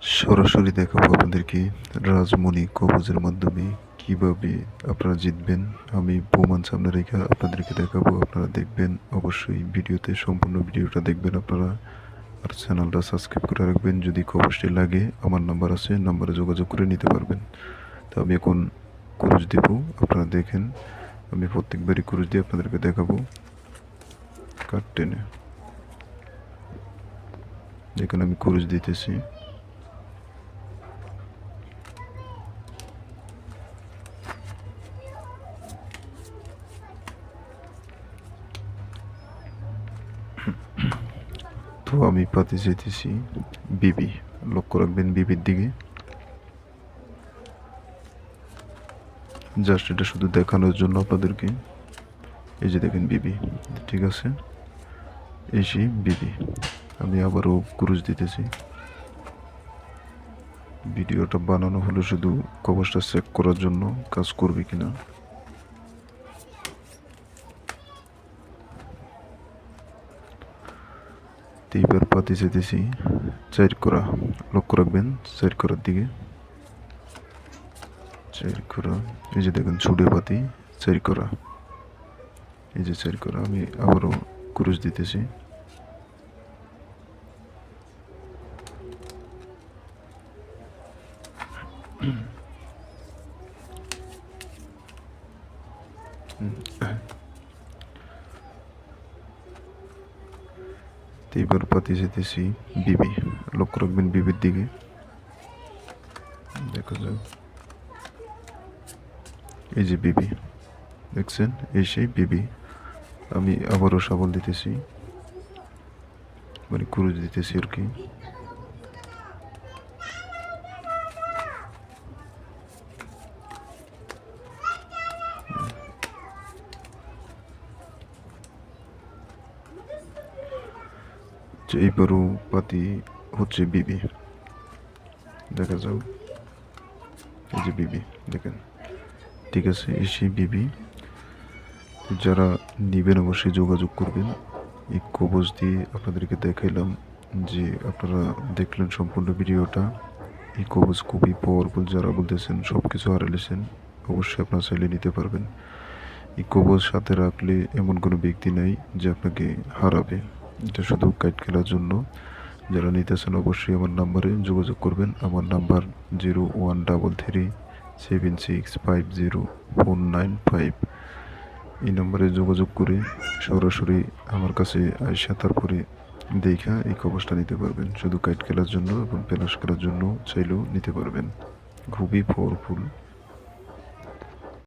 সরাসরি দেখাবো আপনাদেরকে রাজমণি কবজের মাধ্যমে কীভাবে আপনারা জিতবেন। আমি প্রমাণ সামনে রেখে আপনাদেরকে দেখাবো, আপনারা দেখবেন। অবশ্যই ভিডিওতে সম্পূর্ণ ভিডিওটা দেখবেন আপনারা। আর চ্যানেলটা সাবস্ক্রাইব করে রাখবেন, যদি কবজটি লাগে। আমার নাম্বার আছে, নাম্বারে যোগাযোগ করে নিতে পারবেন। তো আমি এখন ক্রুজ দেব, আপনারা দেখেন। আমি প্রত্যেকবারই ক্রুজ দিয়ে আপনাদেরকে দেখাবো। কাট টেনে? দেখুন আমি ক্রুজ দিতেছি। তো আমি পাতে যেতেছি। বিবি, লক্ষ্য রাখবেন বিবির দিকে। জাস্ট এটা শুধু দেখানোর জন্য আপনাদেরকে। এই যে দেখেন বিবি, ঠিক আছে? এই সেই বিবি, আমি আবারও ক্রুজ দিতেছি। ভিডিওটা বানানো হলো শুধু কভারটা চেক করার জন্য কাজ করবে কিনা। এইবার পাতি যেতেছি চার করা, লক্ষ্য রাখবেন, চার করার দিকে। চার করা, এই যে দেখেন ছুটে পাতি, চার করা। এই যে চার করা, আমি আবারও ক্রুশ দিতেছি। তো এবার পাতি যেতেছি বিবি লক্ষ্য রাখবেন বিবির দিকে। দেখা যাক। এই যে বিবি, দেখছেন? এই সেই বিবি। আমি আবারও সাবল দিতেছি। মানে ক্রুজ দিতেছি আর কি। এইবারও পাতি হচ্ছে বিবি। দেখা যাও এই যে বিবি, দেখেন। ঠিক আছে, এই সেই বিবি, যারা নিবেন অবশ্যই যোগাযোগ করবেন। এই কবজ দিয়ে আপনাদেরকে দেখাইলাম যে আপনারা দেখলেন সম্পূর্ণ ভিডিওটা। এই কবজ খুবই পাওয়ারফুল যারা বলতেছেন সব কিছু হারালেছেন অবশ্যই আপনারা চাইলে নিতে পারবেন। এই কবজ সাথে রাখলে এমন কোনো ব্যক্তি নাই যে আপনাকে হারাবে। এটা শুধু কাইট খেলার জন্য। যারা নিতেছেন অবশ্যই আমার নাম্বারে যোগাযোগ করবেন। আমার number zero one double three seven six five zero four nine five এই নম্বরে যোগাযোগ করে সরাসরি আমার কাছে আইসা তারপরে দেখা এই কবচটা নিতে পারবেন। শুধু কাইট খেলার জন্য এবং প্যালাস খেলার জন্য চাইলেও নিতে পারবেন। খুবই পাওয়ারফুল